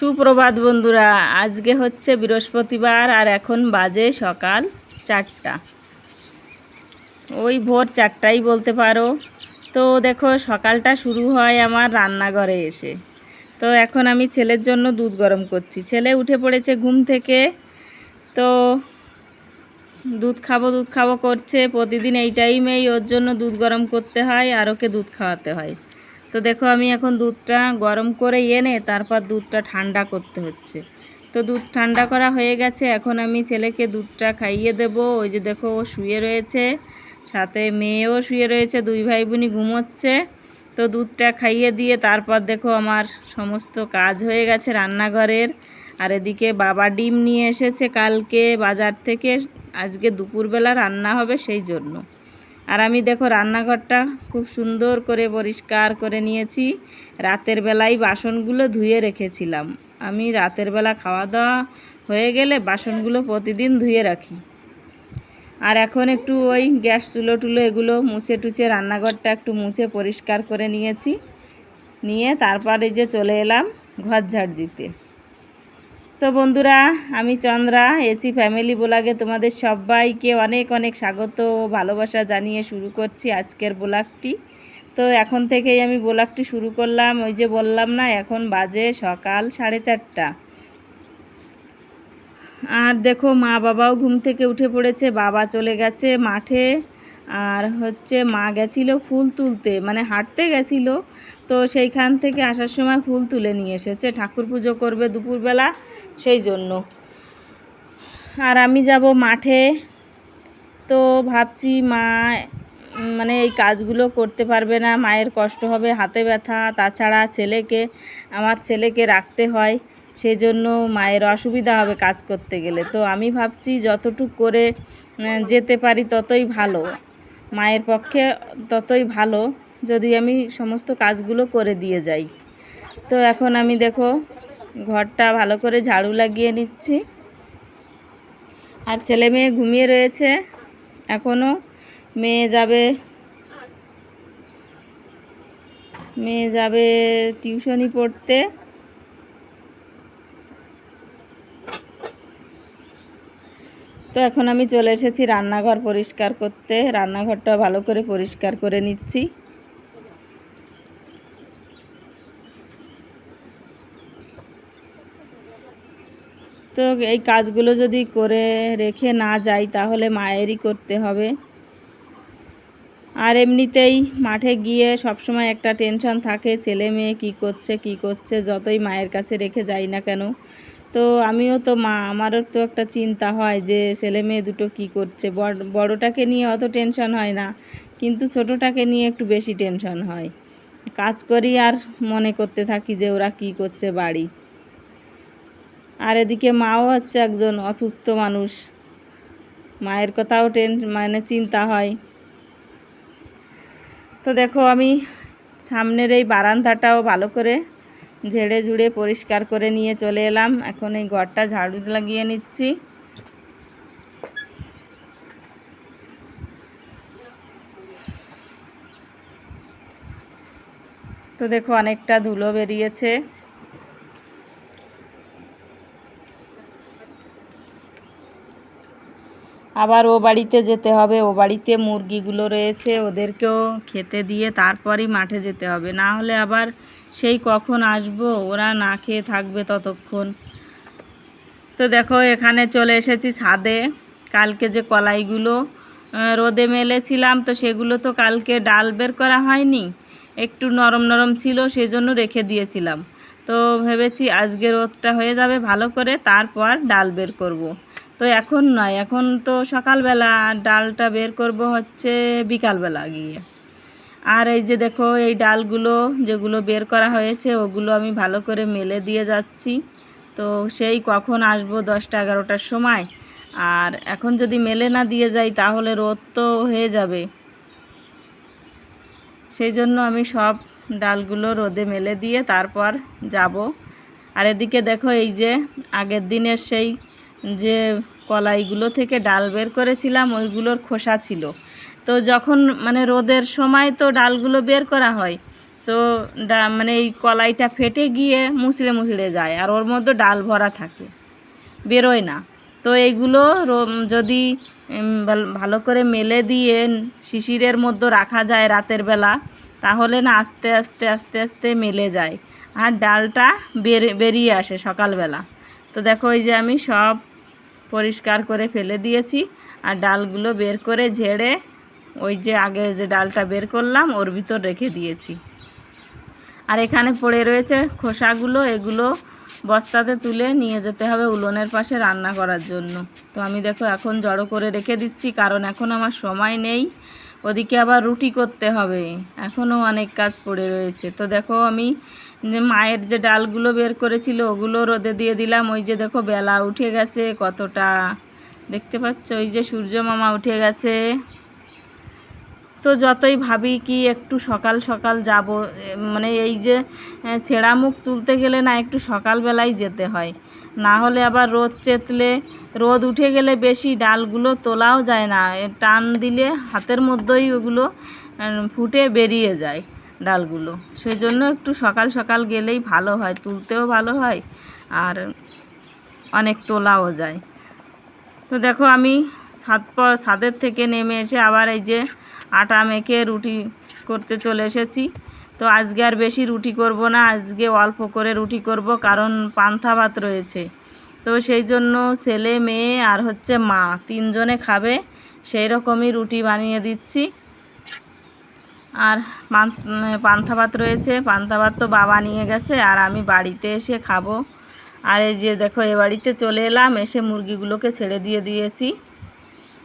সুপ্রভাত বন্ধুরা, আজকে হচ্ছে বৃহস্পতিবার আর এখন বাজে সকাল চারটা। ওই ভোর চারটাই বলতে পারো। তো দেখো, সকালটা শুরু হয় আমার রান্নাঘরে এসে। তো এখন আমি ছেলের জন্য দুধ গরম করছি। ছেলে উঠে পড়েছে ঘুম থেকে। তো দুধ খাব দুধ খাব করছে। প্রতিদিন এই টাইমেই ওর জন্য দুধ গরম করতে হয় আর ওকে দুধ খাওয়াতে হয়। তো দেখো আমি এখন দুধটা গরম করে এনে তারপর দুধটা ঠান্ডা করতে হচ্ছে। তো দুধ ঠান্ডা করা হয়ে গেছে, এখন আমি ছেলেকে দুধটা খাইয়ে দেব। ওই যে দেখো ও শুয়ে রয়েছে, সাথে মেয়েও শুয়ে রয়েছে, দুই ভাই বোনই ঘুমোচ্ছে। তো দুধটা খাইয়ে দিয়ে তারপর দেখো আমার সমস্ত কাজ হয়ে গেছে রান্নাঘরের। আর এদিকে বাবা ডিম নিয়ে এসেছে কালকে বাজার থেকে, আজকে দুপুরবেলা রান্না হবে সেই জন্য। আর আমি দেখো রান্নাঘরটা খুব সুন্দর করে পরিষ্কার করে নিয়েছি। রাতের বেলায় বাসনগুলো ধুয়ে রেখেছিলাম। আমি রাতের বেলা খাওয়া দাওয়া হয়ে গেলে বাসনগুলো প্রতিদিন ধুয়ে রাখি। আর এখন একটু ওই গ্যাস চুলো টুলো এগুলো মুছে টুছে রান্নাঘরটা একটু মুছে পরিষ্কার করে নিয়েছি। নিয়ে তারপরে যে চলে এলাম ঘর ঝাড় দিতে। তো বন্ধুরা, আমি চন্দ্রা, এসি ফ্যামিলি ব্লগে তোমাদের সবাইকে অনেক অনেক স্বাগত ভালোবাসা জানিয়ে শুরু করছি আজকের ব্লগটি। তো এখন থেকেই আমি ব্লগটি শুরু করলাম, ওই যে বললাম না, এখন বাজে সকাল সাড়ে চারটা। আর দেখো, মা বাবাও ঘুম থেকে উঠে পড়েছে, বাবা চলে গেছে মাঠে। আর হচ্ছে মা গেছিল ফুল তুলতে মানে হাঁটতে গেছিল। তো সেইখান থেকে আসার সময় ফুল তুলে নিয়ে এসেছে। ঠাকুর পুজো করবে দুপুরবেলা। সেই জন্য। আর আমি যাব মাঠে। তো ভাবছি মা মানে এই কাজগুলো করতে পারবে না। মায়ের কষ্ট হবে, হাতে ব্যথা। তাছাড়া ছেলেকে, আমার ছেলেকে রাখতে হয়। সেই জন্য মায়ের অসুবিধা হবে কাজ করতে গেলে। তো আমি ভাবছি যতটুক করে যেতে পারি ততই ভালো। মায়ের পক্ষে ততই ভালো, যদি আমি সমস্ত কাজগুলো করে দিয়ে যাই। তো এখন আমি দেখো ঘরটা ভালো করে ঝাড়ু লাগিয়ে নিচ্ছি। আর ছেলে মেয়ে ঘুমিয়ে রয়েছে। এখনও মেয়ে যাবে মেয়ে যাবে টিউশনি পড়তে। তো এখন আমি চলে এসেছি রান্নাঘর পরিষ্কার করতে। রান্নাঘরটা ভালো করে পরিষ্কার করে নিচ্ছি। তো এই কাজগুলো যদি করে রেখে না যাই, তাহলে মায়েরই করতে হবে। আর এমনিতেই মাঠে গিয়ে সবসময় একটা টেনশন থাকে, ছেলে মেয়ে কী করছে কী করছে, যতই মায়ের কাছে রেখে যাই না কেন। তো আমিও তো মা, আমারও তো একটা চিন্তা হয় যে ছেলে মেয়ে দুটো কী করছে। বড়, বড়োটাকে নিয়ে অত টেনশন হয় না, কিন্তু ছোটোটাকে নিয়ে একটু বেশি টেনশন হয়। কাজ করি আর মনে করতে থাকি যে ওরা কী করছে বাড়ি। আর এদিকে মাও হচ্ছে একজন অসুস্থ মানুষ। মায়ের কথাও টেন মানে চিন্তা হয়। তো দেখো আমি সামনের এই বারান্দাটাও ভালো করে ঝেড়ে ঝুড়ে পরিষ্কার করে নিয়ে চলে এলাম। এখন এই ঘরটা ঝাড়ু লাগিয়ে নিচ্ছি। তো দেখো অনেকটা ধুলো বেরিয়েছে। আবার ও বাড়িতে যেতে হবে। ও বাড়িতে মুরগিগুলো রয়েছে, ওদেরকেও খেতে দিয়ে তারপরই মাঠে যেতে হবে। না হলে আবার সেই কখন আসব, ওরা না খেয়ে থাকবে ততক্ষণ। তো দেখো, এখানে চলে এসেছি ছাদে। কালকে যে কলাইগুলো রোদে মেলেছিলাম, তো সেগুলো তো কালকে ডাল বের করা হয়নি। একটু নরম নরম ছিল, সেজন্য রেখে দিয়েছিলাম। তো ভেবেছি আজকে রোদটা হয়ে যাবে ভালো করে, তারপর ডাল বের করব। তো এখন নয়, এখন তো সকালবেলা ডালটা বের করব হচ্ছে বিকালবেলা গিয়ে। আর এই যে দেখো, এই ডালগুলো যেগুলো বের করা হয়েছে, ওগুলো আমি ভালো করে মেলে দিয়ে যাচ্ছি। তো সেই কখন আসব? দশটা, এগারোটার সময়। আর এখন যদি মেলে না দিয়ে যাই, তাহলে রোদ তো হয়ে যাবে। সেই জন্য আমি সব ডালগুলো রোদে মেলে দিয়ে তারপর যাব। আর এদিকে দেখো, এই যে আগের দিনের সেই যে কলাইগুলো থেকে ডাল বের করেছিলাম, ওইগুলোর খোসা ছিল। তো যখন মানে রোদের সময় তো ডালগুলো বের করা হয়, তো ডা মানে এই কলাইটা ফেটে গিয়ে মুচড়ে মুচড়ে যায় আর ওর মধ্যে ডাল ভরা থাকে, বেরোয় না। তো এইগুলো যদি ভালো করে মেলে দিয়ে শিশিরের মধ্যে রাখা যায় রাতের বেলা, তাহলে না আস্তে আস্তে আস্তে আস্তে মেলে যায়। আর ডালটা বের, বেরিয়ে আসে সকালবেলা। তো দেখো এই যে আমি সব পরিষ্কার করে ফেলে দিয়েছি আর ডালগুলো বের করে ঝেড়ে ওই যে আগে যে ডালটা বের করলাম ওর ভিতর রেখে দিয়েছি। আর এখানে পড়ে রয়েছে খোসাগুলো, এগুলো বস্তাতে তুলে নিয়ে যেতে হবে উলনের পাশে রান্না করার জন্য। তো আমি দেখো এখন জড়ো করে রেখে দিচ্ছি, কারণ এখন আমার সময় নেই। ওদিকে আবার রুটি করতে হবে। এখনও অনেক কাজ পড়ে রয়েছে। তো দেখো আমি মায়ের যে ডালগুলো বের করেছিল, ওগুলো রোদে দিয়ে দিলাম। ওই যে দেখো বেলা উঠে গেছে, কতটা দেখতে পাচ্ছ? ওই যে সূর্য মামা উঠে গেছে। তো যতই ভাবি কি একটু সকাল সকাল যাব মানে এই যে ছেঁড়া মুখ তুলতে গেলে না একটু সকালবেলাই যেতে হয়। না হলে আবার রোদ চেতলে, রোদ উঠে গেলে বেশি ডালগুলো তোলাও যায় না। টান দিলে হাতের মধ্যেই ওগুলো ফুটে বেরিয়ে যায়। ডালগুলো। সেই জন্য একটু সকাল সকাল গেলেই ভালো হয়, তুলতেও ভালো হয় আর অনেক তোলাও যায়। তো দেখো আমি ছাদ ছাদের থেকে নেমে এসে আবার এই যে আটা মেখে রুটি করতে চলে এসেছি। তো আজকে আর বেশি রুটি করব না, আজকে অল্প করে রুটি করব কারণ পান্থা ভাত রয়েছে। তো সেই জন্য ছেলে, মেয়ে আর হচ্ছে মা তিনজনে খাবে, সেই রকমই রুটি বানিয়ে দিচ্ছি। আর পান- পান্থা ভাত রয়েছে। পান্থা ভাত তো বাবা নিয়ে গেছে আর আমি বাড়িতে এসে খাব। আর এই যে দেখো, এ বাড়িতে চলে এলাম, এসে মুরগিগুলোকে ছেড়ে দিয়ে দিয়েছি।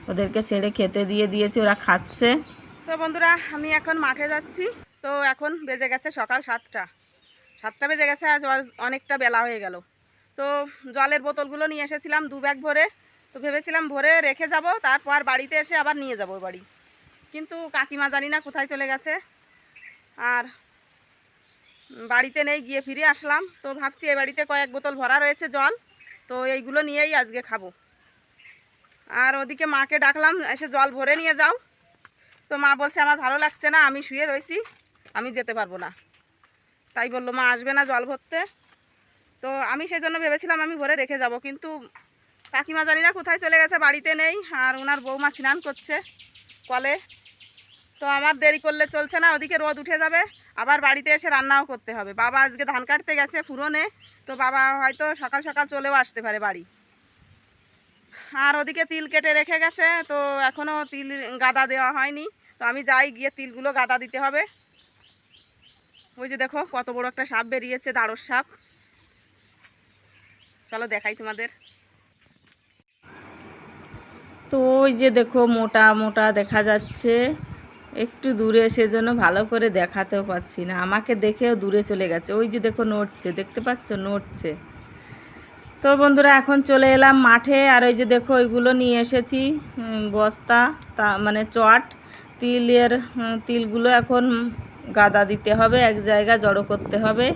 ওদেরকে ছেড়ে খেতে দিয়ে দিয়েছি, ওরা খাচ্ছে। তো বন্ধুরা, আমি এখন মাঠে যাচ্ছি। তো এখন বেজে গেছে সকাল সাতটা। সাতটা বেজে গেছে, আজ অনেকটা বেলা হয়ে গেল। তো জলের বোতলগুলো নিয়ে এসেছিলাম দু ব্যাগ ভরে। তো ভেবেছিলাম ভরে রেখে যাব, তারপর বাড়িতে এসে আবার নিয়ে যাব বাড়ি। কিন্তু কাকিমা জানি না কোথায় চলে গেছে। আর বাড়িতে নেই, গিয়ে ফিরে আসলাম। তো ভাবছি এই বাড়িতে কয়েক বোতল ভরা রয়েছে জল, তো এইগুলো নিয়েই আজকে খাব। আর ওদিকে মাকে ডাকলাম, এসে জল ভরে নিয়ে যাও। তো মা বলছে, আমার ভালো লাগছে না, আমি শুয়ে রয়েছি আমি যেতে পারব না। তাই বলল, মা আসবে না জল ভরতে। তো আমি সেই জন্য ভেবেছিলাম, আমি ভরে রেখে যাব, কিন্তু কাকিমা জানি না কোথায় চলে গেছে, বাড়িতে নেই। আর ওনার বৌমা স্নান করছে কলে। তো আমার দেরি করলে চলছে না, ওদিকে রোদ উঠে যাবে। আবার বাড়িতে এসে রান্নাও করতে হবে। বাবা আজকে ধান কাটতে গেছে ফুরনে, তো বাবা হয়তো সকাল সকাল চলেও আসতে পারে বাড়ি। আর ওদিকে তিল কেটে রেখে গেছে, তো এখনও তিল গাদা দেওয়া হয়নি। তো আমি যাই, গিয়ে তিলগুলো গাদা দিতে হবে। ওই যে দেখো, কত বড় একটা সাপ বেরিয়েছে দাঁড়র সাপ। চলো দেখাই তোমাদের। তো ওই যে দেখো, মোটা মোটা দেখা যাচ্ছে। একটু দূরে সেজন্য ভালো করে দেখাতেও পাচ্ছি না। আমাকে দেখেও দূরে চলে গেছে। ওই যে দেখো নড়ছে, দেখতে পাচ্ছ? নড়ছে। তো বন্ধুরা, এখন চলে এলাম মাঠে। আর ওই যে দেখো, ওইগুলো নিয়ে এসেছি বস্তা, তা মানে চট তিলের তিলগুলো এখন গাদা দিতে হবে, এক জায়গা জড়ো করতে হবে।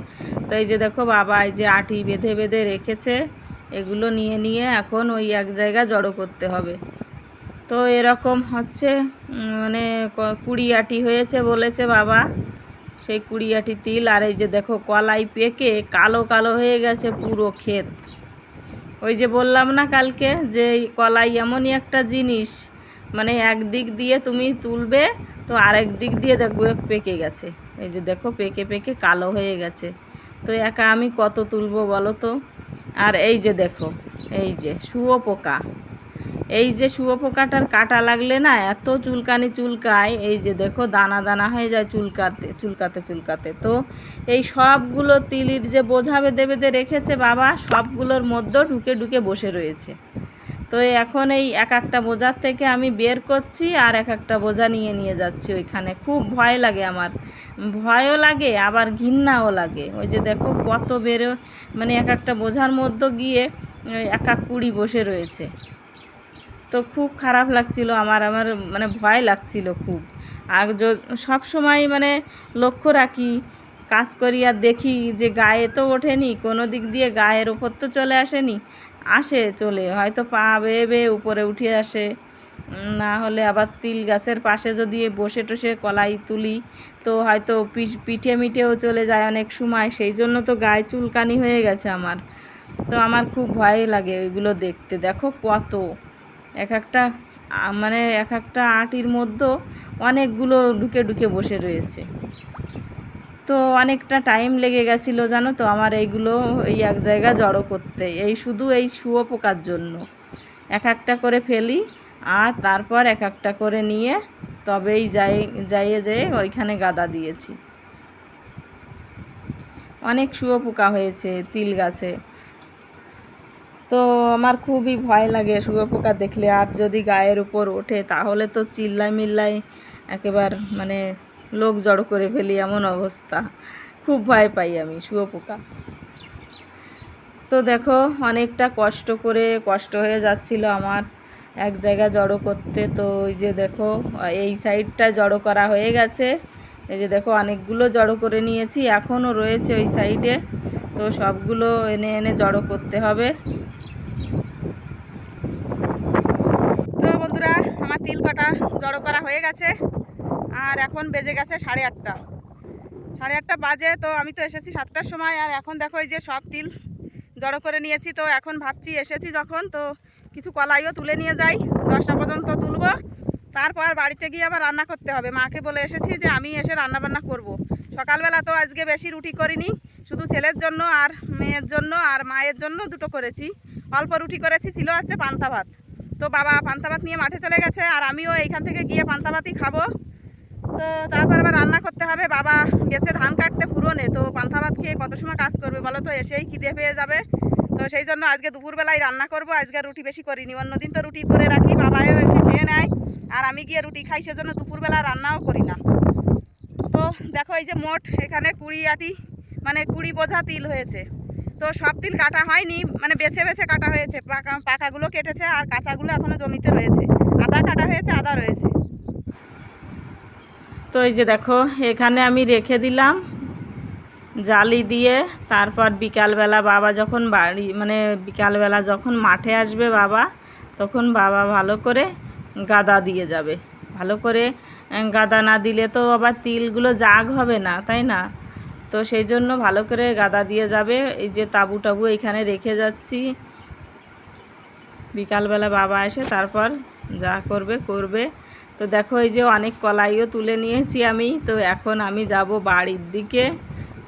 তো এই যে দেখো, বাবা এই যে আটি বেঁধে বেঁধে রেখেছে। এগুলো নিয়ে নিয়ে এখন ওই এক জায়গা জড়ো করতে হবে। তো এরকম হচ্ছে মানে কুড়ি আটি হয়েছে বলেছে বাবা। সেই কুড়ি আটি তিল, আর এই যে দেখো কলাই পেকে কালো কালো হয়ে গেছে পুরো ক্ষেত। ওই যে বললাম না কালকে যে কলাই এমনই একটা জিনিস মানে এক দিক দিয়ে তুমি তুলবে, তো আরেক দিক দিয়ে দেখবে পেকে গেছে। এই যে দেখো পেকে পেকে কালো হয়ে গেছে। তো একা আমি কত তুলবো বলো তো? আর এই যে দেখো, এই যে শুয়োপোকা। এই যে শুয়োপোকাটার কাটা লাগলে না, এত চুলকানি চুলকায়। এই যে দেখো, দানা দানা হয়ে যায় চুলকাতে চুলকাতে চুলকাতে। তো এই সবগুলো তিলির যে বোঝা বেঁধে বেঁধে রেখেছে বাবা, সবগুলোর মধ্যেও ঢুকে ঢুকে বসে রয়েছে। তো এখন এই এক একটা বোঝার থেকে আমি বের করছি আর এক একটা বোঝা নিয়ে নিয়ে যাচ্ছি ওইখানে। খুব ভয় লাগে আমার। ভয়ও লাগে, আবার ঘৃণাও লাগে। ওই যে দেখো, কত বেরো মানে এক একটা বোঝার মধ্যে গিয়ে এক এক কুড়ি বসে রয়েছে। তো খুব খারাপ লাগছিল, আমার আমার মানে ভয় লাগছিল খুব। আর সব সময় মানে লক্ষ্য রাখি, কাজ করি আর দেখি যে গায়ে তো ওঠেনি, কোনো দিক দিয়ে গায়ের ওপর তো চলে আসেনি, আসে চলে, হয়তো পা বেয়ে বেয়ে উপরে উঠে আসে। না হলে আবার তিল গাছের পাশে যদি বসে টসে কলাই তুলি, তো হয়তো পিঠে মিঠেও চলে যায় অনেক সময়, সেই জন্য তো গায়ে চুলকানি হয়ে গেছে আমার। তো আমার খুব ভয় লাগে ওইগুলো দেখতে, দেখো কত। এক একটা মানে এক একটা আটির মধ্যে অনেকগুলো ঢুকে ঢুকে বসে রয়েছে। তো অনেকটা টাইম লেগে গেছিল জানো তো আমার এইগুলো এই এক জায়গা জড়ো করতে। এই শুধু এই শুয়োপোকার জন্য। এক একটা করে ফেলি আর তারপর এক একটা করে নিয়ে তবেই যাই, যাইয়ে যেয়ে ওইখানে গাদা দিয়েছি। অনেক শুয়োপোকা হয়েছে তিল গাছে। তো আমার খুবই ভয় লাগে শুয়োপোকা দেখলে। আর যদি গায়ের উপর ওঠে, তাহলে তো চিল্লাই মিল্লাই একেবার মানে লোক জড়ো করে ফেলি এমন অবস্থা। খুব ভয় পাই আমি শুয়োপোকা তো দেখো, অনেকটা কষ্ট করে কষ্ট হয়ে যাচ্ছিল আমার এক জায়গা জড়ো করতে। তো ওই যে দেখো, এই সাইডটা জড়ো করা হয়ে গেছে। এই যে দেখো, অনেকগুলো জড়ো করে নিয়েছি, এখনও রয়েছে ওই সাইডে। তো সবগুলো এনে এনে জড়ো করতে হবে তো বন্ধুরা আমার তিল কাটা জড়ো করা হয়ে গেছে। আর এখন বেজে গেছে সাড়ে আটটা। সাড়ে আটটা বাজে, তো আমি তো এসেছি সাতটার সময়। আর এখন দেখো যে সব তিল জড়ো করে নিয়েছি। তো এখন ভাবছি এসেছি যখন, তো কিছু কলাইও তুলে নিয়ে যাই। দশটা পর্যন্ত তুলব। তারপর বাড়িতে গিয়ে আবার রান্না করতে হবে। মাকে বলে এসেছি যে আমি এসে রান্না বান্না করব। সকালবেলা তো আজকে বেশি রুটি করিনি। শুধু ছেলের জন্য আর মেয়ের জন্য আর মায়ের জন্য দুটো করেছি। অল্প রুটি করেছি, ছিল হচ্ছে পান্তা ভাত। তো বাবা পান্তা ভাত নিয়ে মাঠে চলে গেছে আর আমিও এইখান থেকে গিয়ে পান্তা ভাতই খাব। তো তারপর আবার রান্না করতে হবে। বাবা গেছে ধান কাটতে পুরনে, তো পান্তা ভাত খেয়ে কত সময় কাজ করবে বলো তো? এসেই খিদে পেয়ে যাবে। তো সেই জন্য আজকে দুপুরবেলায় রান্না করব। আজকে রুটি বেশি করিনি, অন্যদিন তো রুটি করে রাখি, বাবাও এসে খেয়ে নেয়। আর আমি গিয়ে রুটি খাই, সেজন্য দুপুরবেলা রান্নাও করি না। তো দেখো এই যে মোট এখানে কুড়ি আটি মানে কুড়ি বোঝা তিল হয়েছে। তো সব তিল কাটা হয়নি মানে বেছে বেছে কাটা হয়েছে। পাকা, পাকাগুলো কেটেছে আর কাঁচাগুলো এখনও জমিতে রয়েছে। আদা কাটা হয়েছে, আদা রয়েছে। তো এই যে দেখো, এখানে আমি রেখে দিলাম জালি দিয়ে। তারপর বিকালবেলা বাবা যখন বাড়ি মানে বিকালবেলা যখন মাঠে আসবে বাবা, তখন বাবা ভালো করে গাদা দিয়ে যাবে। ভালো করে গাদা না দিলে তো আবার তিলগুলো জাগ হবে না, তাই না? তো সেই জন্য ভালো করে গাদা দিয়ে যাবে। এই যে তাবু টাবু এখানে রেখে যাচ্ছি। বিকালবেলা বাবা এসে তারপর যা করবে করবে। তো দেখো এই যে অনেক কলাইও তুলে নিয়েছি আমি। তো এখন আমি যাব বাড়ির দিকে।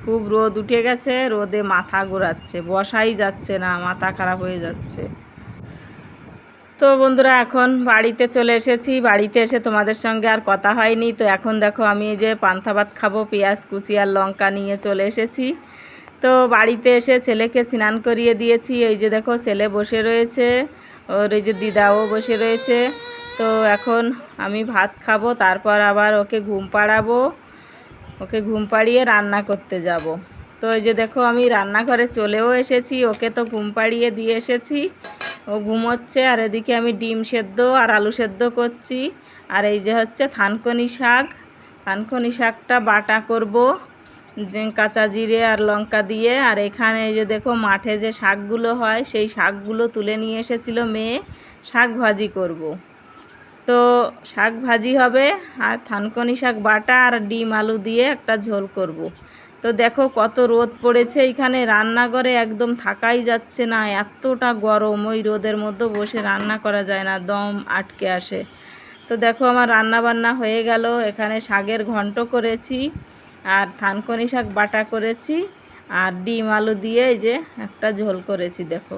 খুব রোদ উঠে গেছে, রোদে মাথা ঘোরাচ্ছে, বসাই যাচ্ছে না, মাথা খারাপ হয়ে যাচ্ছে। তো বন্ধুরা, এখন বাড়িতে চলে এসেছি। বাড়িতে এসে তোমাদের সঙ্গে আর কথা হয়নি। তো এখন দেখো, আমি যে পান্তা ভাত খাব, পেঁয়াজ, কুচি আর লঙ্কা নিয়ে চলে এসেছি। তো বাড়িতে এসে ছেলেকে স্নান করিয়ে দিয়েছি। এই যে দেখো, ছেলে বসে রয়েছে। ওর এই যে দিদাও বসে রয়েছে। তো এখন আমি ভাত খাব, তারপর আবার ওকে ঘুম পাড়াবো। ওকে ঘুম পাড়িয়ে রান্না করতে যাব। তো এই যে দেখো, আমি রান্নাঘরে চলেও এসেছি। ওকে তো ঘুম পাড়িয়ে দিয়ে এসেছি। ও ঘুমোচ্ছে, আর এদিকে আমি ডিম সেদ্ধ আর আলু সেদ্ধ করছি আর এই যে হচ্ছে থানকনি শাক থানকনি শাকটা বাটা করব কাঁচা জিরে আর লঙ্কা দিয়ে আর এখানে যে দেখো মাঠে যে শাকগুলো হয়, সেই শাকগুলো তুলে নিয়ে এসেছিল মেয়ে শাক ভাজি করব। তো শাক ভাজি হবে, আর থানকনি শাক বাটা আর ডিম আলু দিয়ে একটা ঝোল করব। তো দেখো কত রোদ পড়েছে এখানে, রান্নাঘরে একদম থাকাই যাচ্ছে না, এতটা গরম, ওই রোদের মধ্যে বসে রান্না করা যায় না, দম আটকে আসে। তো দেখো আমার রান্না বান্না হয়ে গেল, এখানে শাকের ঘন্ট করেছি, আর থানকনি শাক বাটা করেছি, আর ডিম আলু দিয়ে এই যে একটা ঝোল করেছি, দেখো।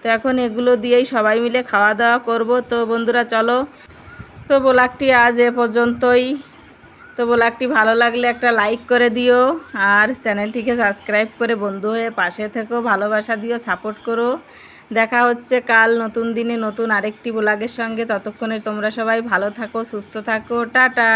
তো এখন এগুলো দিয়েই সবাই মিলে খাওয়া দাওয়া করব। তো বন্ধুরা চলো, তো ব্লগটি আজ এ পর্যন্তই। তো ব্লগটি ভালো লাগলে একটা লাইক করে দিও আর চ্যানেলটিকে সাবস্ক্রাইব করে বন্ধু হয়ে পাশে থেকো, ভালোবাসা দিও, সাপোর্ট করো। দেখা হচ্ছে কাল নতুন দিনে নতুন আরেকটি ব্লগের সঙ্গে। ততক্ষণে তোমরা সবাই ভালো থাকো, সুস্থ থাকো। টাটা!